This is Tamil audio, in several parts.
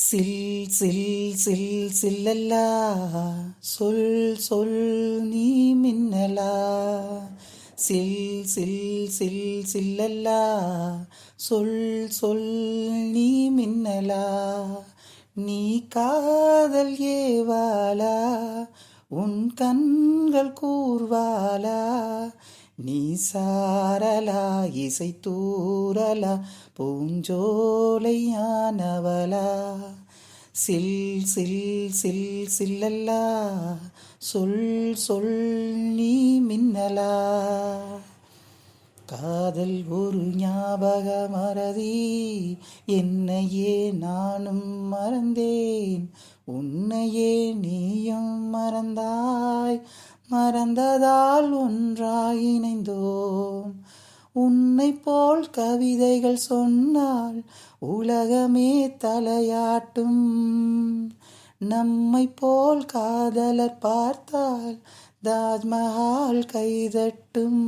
சில் சில் சில் சில்லல்லா. சொல் சொல் நீ மின்னலா. சில் சில் சில் சில்லல்லா. சொல் சொல் நீ மின்னலா. நீ காதல் ஏவாளா? உன் கண்கள் கூர்வாளா? நீ சாரலா இசை தூரலா பூஞ்சோலையானவளா சில் சில் சில் சில்லல்லா சொல் சொல் நீ மின்னலா. காதல் ஒரு ஞாபக மறதி என்னையே நானும் மறந்தேன் உன்னையே நீயும் மறந்தாய். மறந்ததால் ஒன்றாய் இணைந்தோம். உன்னை போல் கவிதைகள் சொன்னால் உலகமே தலையாட்டும். நம்மை போல் காதலர் பார்த்தால் தாஜ்மஹால் கைதட்டும்.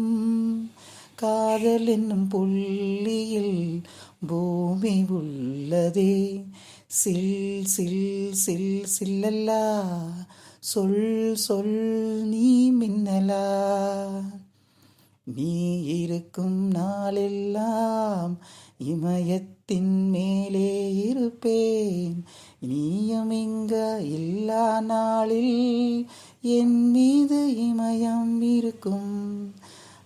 காதல் என்னும் புள்ளியில் பூமி உள்ளதே. சில் சில் சில் சில்லல்லா. சொல் சொல் நீ மின்னலா. நீ இருக்கும் நாளெல்லாம் இமயத்தின் மேலே இருப்பேன். நீயும் இங்க இல்லா நாளில் என் மீது இமயம் இருக்கும்.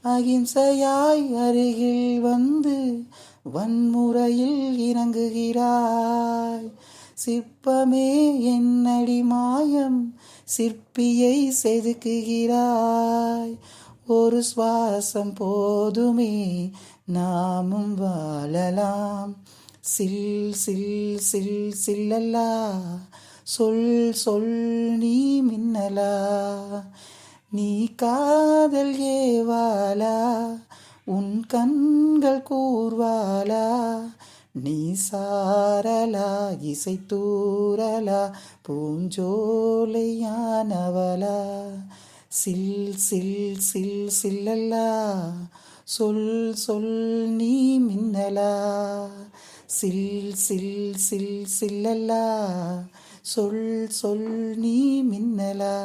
அகிம்சையாய் அருகில் வந்து வன்முறையில் இறங்குகிறாய். சிற்பமே என்னடி மாயம். சிற்பியை செதுக்குகிறாய். ஒரு சுவாசம் போதுமே நாமும் வாழலாம். சில் சில் சில் சில்லல்லா. சொல் சொல் நீ மின்னலா. நீ காதல் ஏவாலா உன் கண்கள் கூர்வாலா. நீ சாரலா இசை தூரலா பூஞ்சோலையானவளா. சில் சில் சில் சில்லல்லா சொல் சொல் நீ மின்னலா. சில் சில் சில் சில்லல்லா சொல் சொல் நீ மின்னலா.